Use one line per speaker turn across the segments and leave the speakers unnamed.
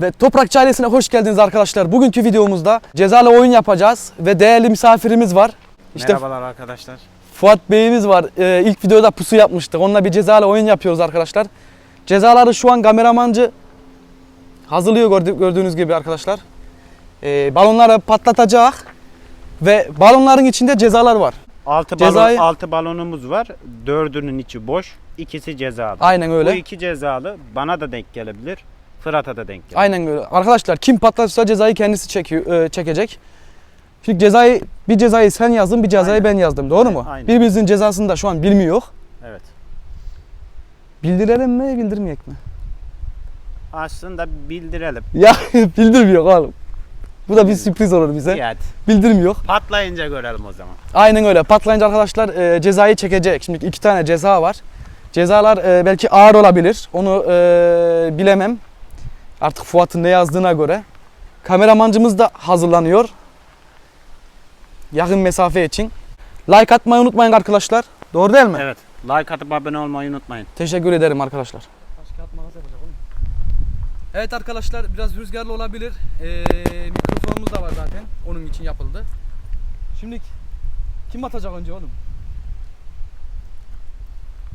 Ve Toprakçı ailesine hoş geldiniz arkadaşlar. Bugünkü videomuzda cezalı oyun yapacağız ve değerli misafirimiz var. İşte
Merhabalar arkadaşlar.
Fuat Bey'imiz var. Ee, ilk videoda pusu yapmıştık. Onunla bir cezalı oyun yapıyoruz arkadaşlar. Cezaları şu an kameramancı hazırlıyor gördü- gördüğünüz gibi arkadaşlar. Ee, balonları patlatacak ve balonların içinde cezalar var.
6
Cezayı-
balon, balonumuz var. Dördünün içi boş. ikisi cezalı.
Aynen
Bu
öyle.
iki cezalı bana da denk gelebilir. Fırat'a da denk gelebilir.
Aynen öyle. Arkadaşlar kim patlatırsa cezayı kendisi çekiyor, e, çekecek. Şimdi cezayı bir cezayı sen yazdın, bir cezayı
Aynen.
ben yazdım. Doğru mu?
Aynen.
Birbirimizin cezasını da şu an bilmiyor.
Evet.
Bildirelim mi, bildirmeyek mi?
Aslında bildirelim.
Ya bildirmiyor oğlum. Bu da bir sürpriz olur bize.
Hadi.
Bildirmiyor.
Patlayınca görelim o zaman.
Aynen öyle. Patlayınca arkadaşlar e, cezayı çekecek. Şimdi iki tane ceza var. Cezalar e, belki ağır olabilir. Onu e, bilemem. Artık Fuat'ın ne yazdığına göre. Kameramancımız da hazırlanıyor. Yakın mesafe için. Like atmayı unutmayın arkadaşlar. Doğru değil mi?
Evet. Like atıp abone olmayı unutmayın.
Teşekkür ederim arkadaşlar. Evet arkadaşlar biraz rüzgarlı olabilir. Ee, mikrofonumuz da var zaten. Onun için yapıldı. Şimdi kim atacak önce oğlum?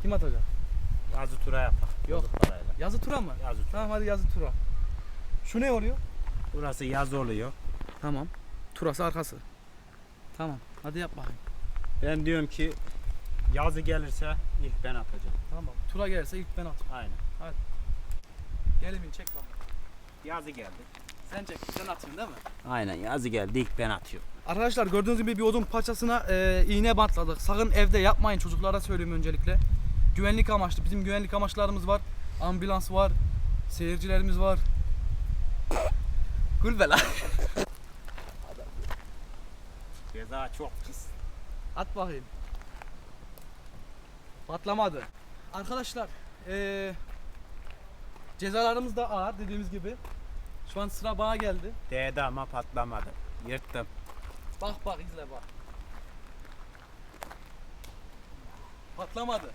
Kim atacak?
Yazı tura yapar.
Yok. Yazı tura mı?
Yazı tura.
Tamam hadi yazı tura. Şu ne oluyor?
Burası yaz oluyor.
Tamam. Turası arkası. Tamam. Hadi yap bakayım.
Ben diyorum ki yazı gelirse ilk ben atacağım.
Tamam. Tura gelirse ilk ben atacağım.
Aynen.
Gel Emin çek bakayım.
Yazı geldi.
Sen çek. Sen atıyorsun değil mi?
Aynen yazı geldi ilk ben atıyorum.
Arkadaşlar gördüğünüz gibi bir odun parçasına e, iğne bantladık. Sakın evde yapmayın çocuklara söylüyorum öncelikle. Güvenlik amaçlı. Bizim güvenlik amaçlarımız var. Ambulans var. Seyircilerimiz var. Gül be lan.
Ceza çok pis.
At bakayım. Patlamadı. Arkadaşlar e, cezalarımız da ağır dediğimiz gibi. Şu an sıra bana geldi.
Değdi ama patlamadı. Yırttım.
Bak bak izle bak. Patlamadı.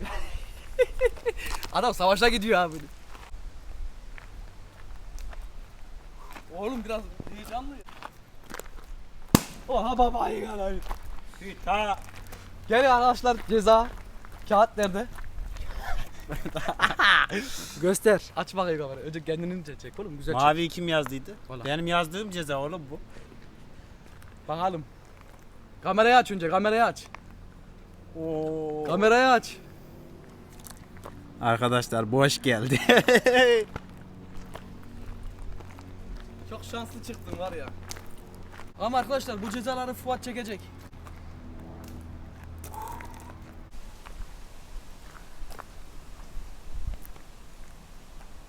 Adam savaşa gidiyor abi. Oğlum biraz heyecanlı. Oha baba ya.
Ta
Gel arkadaşlar ceza. Kağıt nerede? Göster. Aç bakayım kamerayı. Önce kendini çek- çek oğlum güzel çek.
Mavi kim yazdıydı?
Valla.
Benim yazdığım ceza oğlum bu.
Bakalım. Kamerayı aç önce kamerayı aç.
Oo.
Kamerayı aç.
Arkadaşlar boş geldi.
Çok şanslı çıktın var ya. Ama arkadaşlar bu cezaları Fuat çekecek.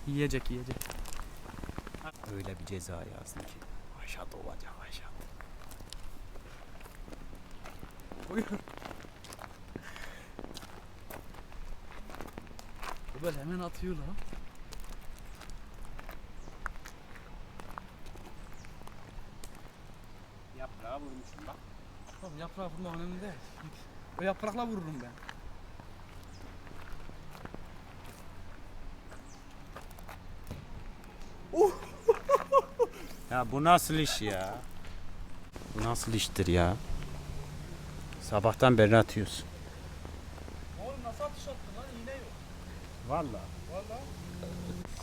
Yiyecek yiyecek.
Öyle bir ceza yazdım ki. Aşağı olacak aşağı.
Buyur. Bu böyle hemen atıyor lan.
Yaprağı vurmuşum bak.
Oğlum yaprağı vurmak önemli değil. O yaprakla vururum ben.
Ya bu nasıl iş ya? Bu nasıl iştir ya? Sabahtan beri atıyorsun.
Oğlum nasıl atış attın lan? İğne yok.
Valla.
Vallahi.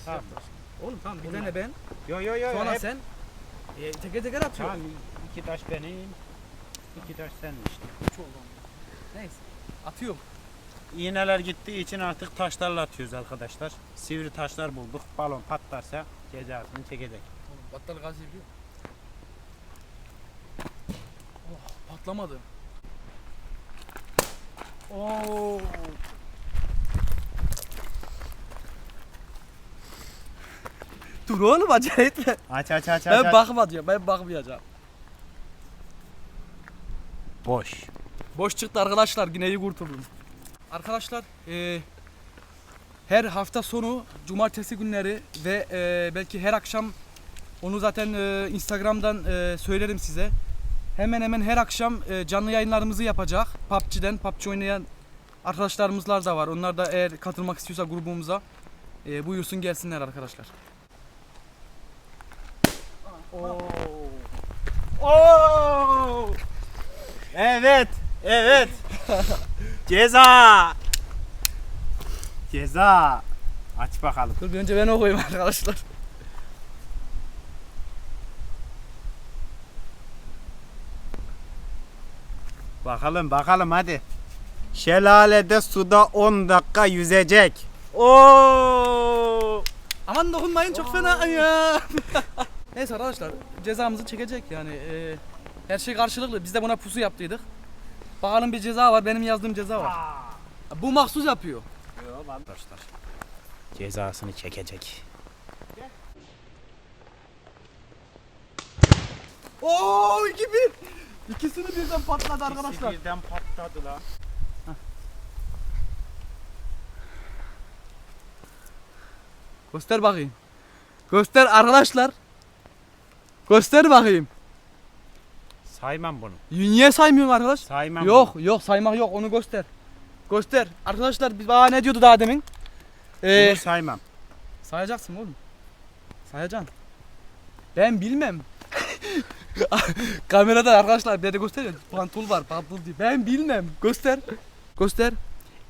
Tamam.
Oğlum tamam bir tane ben.
Yo yo yo.
Sonra
hep-
sen. E, teker teker atıyor.
Tamam iki taş benim. İki taş senin işte.
Üç oldu onda. Neyse. Atıyorum.
İğneler gittiği için artık taşlarla atıyoruz arkadaşlar. Sivri taşlar bulduk. Balon patlarsa cezasını çekecek.
Oğlum battal gaz biliyor. Oh patlamadı. Oo. Dur oğlum acele etme.
Aç aç aç
Ben bakmayacağım. Ben bakmayacağım.
Boş.
Boş çıktı arkadaşlar. Yine iyi kurtuldum. Arkadaşlar eee, her hafta sonu cumartesi günleri ve eee, belki her akşam onu zaten eee, Instagram'dan eee, söylerim size. Hemen hemen her akşam eee, canlı yayınlarımızı yapacak. PUBG'den PUBG oynayan arkadaşlarımızlar da var. Onlar da eğer katılmak istiyorsa grubumuza E, buyursun gelsinler arkadaşlar.
Oo. Oo. Evet, evet. Ceza. Ceza. Aç bakalım.
Dur bir önce ben okuyayım arkadaşlar.
Bakalım bakalım hadi. Şelalede suda 10 dakika yüzecek. Oo!
Aman dokunmayın çok fena ya. Neyse arkadaşlar cezamızı çekecek yani. e, her şey karşılıklı. Biz de buna pusu yaptıydık. Bakalım bir ceza var. Benim yazdığım ceza var. Bu mahsus yapıyor.
Arkadaşlar cezasını çekecek.
Oo 2-1. İkisini birden patladı arkadaşlar.
İkisi birden patladı la.
Göster bakayım. Göster arkadaşlar. Göster bakayım.
Saymam bunu.
Niye saymıyorsun arkadaş?
Saymam
Yok yok saymak yok onu göster. Göster. Arkadaşlar biz bana ne diyordu daha demin? Ee,
Bunu saymam.
sayacaksın oğlum. Sayacaksın. Ben bilmem. Kamerada arkadaşlar bir de gösteriyor. Pantul var pantul diyor. Ben bilmem. Göster. Göster.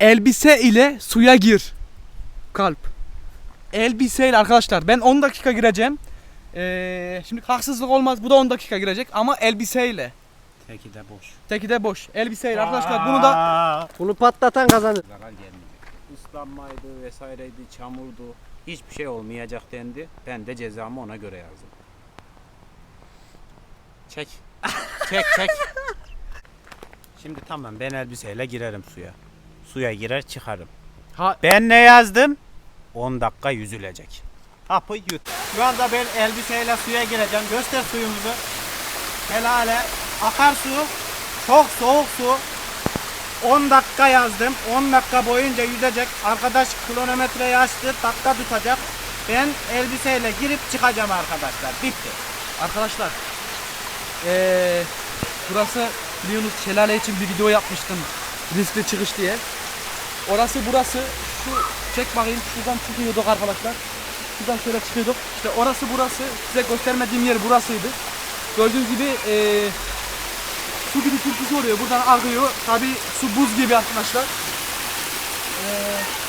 Elbise ile suya gir. Kalp. Elbiseyle arkadaşlar ben 10 dakika gireceğim. Ee, şimdi haksızlık olmaz bu da 10 dakika girecek ama elbiseyle.
Teki de boş.
Teki de boş. Elbiseyle arkadaşlar bunu da
Aa!
Bunu patlatan kazanır.
zarar gelmeyecek. Islanmaydı vesaireydi, çamurdu. Hiçbir şey olmayacak dendi. Ben de cezamı ona göre yazdım. Çek. Çek çek. Şimdi tamam ben elbiseyle girerim suya. Suya girer çıkarım.
ha,
Ben ne yazdım? 10 dakika yüzülecek. Hapı yut. Şu anda ben elbiseyle suya gireceğim. Göster suyumuzu. Helale. Akar su. Çok soğuk su. 10 dakika yazdım. 10 dakika boyunca yüzecek. Arkadaş kronometreyi açtı. Dakika tutacak. Ben elbiseyle girip çıkacağım arkadaşlar. Bitti.
Arkadaşlar eee burası biliyorsunuz şelale için bir video yapmıştım riskli çıkış diye. Orası burası şu çek bakayım şuradan çıkıyorduk arkadaşlar. Şuradan şöyle çıkıyorduk. İşte orası burası size göstermediğim yer burasıydı. Gördüğünüz gibi eee su gibi türküsü oluyor buradan akıyor. Tabi su buz gibi arkadaşlar.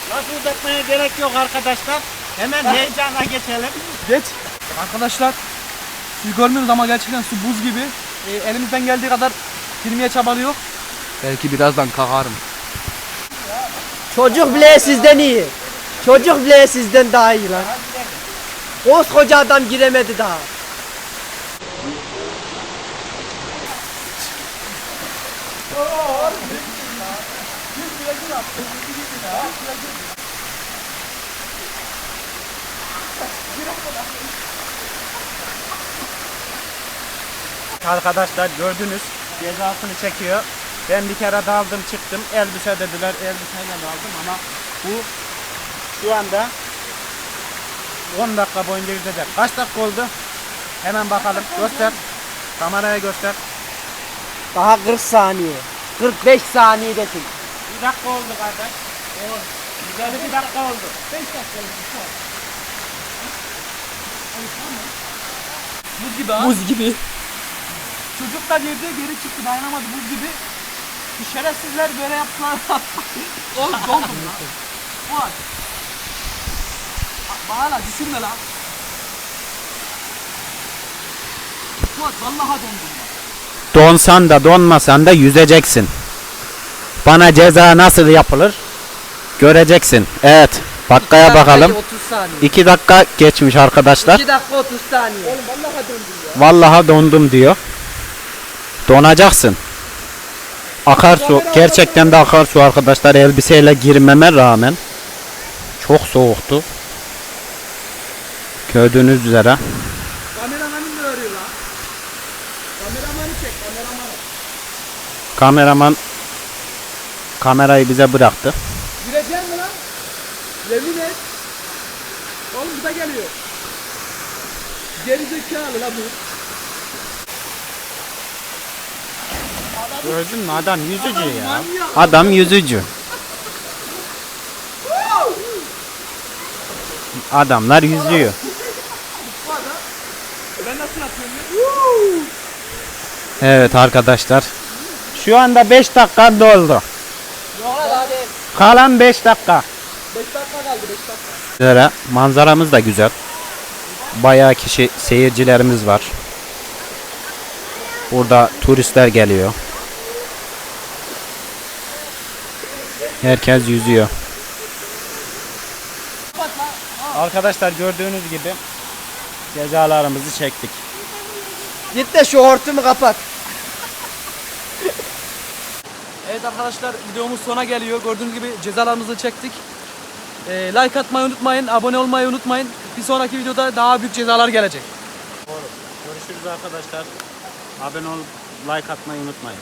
Lafı uzatmaya gerek yok arkadaşlar. Hemen heyecana geçelim.
Geç. Arkadaşlar siz görmüyorsunuz ama gerçekten su buz gibi. Ee, elimizden geldiği kadar girmeye çabalıyor. Belki birazdan kalkarım.
Çocuk bile sizden iyi. Çocuk bile sizden daha iyi lan. Koskoca adam giremedi daha.
Arkadaşlar gördünüz cezasını çekiyor. Ben bir kere daldım çıktım. Elbise dediler. Elbiseyle daldım ama bu şu anda 10 dakika boyunca yüzecek. Kaç dakika oldu? Hemen bakalım. Göster. Kameraya göster.
Daha 40 saniye. 45 saniyedesin.
Bir dakika oldu kardeş. Güzel bir dakika oldu.
Buz gibi ha.
Buz gibi.
Çocuk da girdi geri çıktı dayanamadı buz gibi. Bu şerefsizler böyle yaptılar. Oğlum doldum lan. Fuat. Bağla düşürme lan. Fuat dondum.
Donsan da donmasan da yüzeceksin. Bana ceza nasıl yapılır? Göreceksin. Evet. Dakikaya bakalım.
30 saniye.
2 dakika geçmiş arkadaşlar.
2 dakika 30 saniye.
Vallahi dondum diyor. Donacaksın. Akarsu gerçekten de akarsu arkadaşlar elbiseyle girmeme rağmen çok soğuktu. Gördüğünüz üzere.
Kameramanın da arıyor lan. Kameramanı çek kameramanı.
Kameraman kamerayı bize bıraktı.
Gireceksin mi lan? Yemin et. Oğlum bu da geliyor. Geri zekalı lan bu.
Gördün mü adam yüzücü ya.
Manyak.
Adam yüzücü. Adamlar yüzüyor.
Ben nasıl atıyorum ya?
Evet arkadaşlar. Şu anda 5 dakika doldu. Kalan 5 dakika.
5 dakika kaldı 5 dakika.
Güzel, manzaramız da güzel. Bayağı kişi seyircilerimiz var. Burada turistler geliyor. Herkes yüzüyor. Arkadaşlar gördüğünüz gibi cezalarımızı çektik.
Git de şu hortumu kapat.
Evet arkadaşlar videomuz sona geliyor. Gördüğünüz gibi cezalarımızı çektik. Ee, like atmayı unutmayın, abone olmayı unutmayın. Bir sonraki videoda daha büyük cezalar gelecek.
Görüşürüz arkadaşlar. Abone ol, like atmayı unutmayın.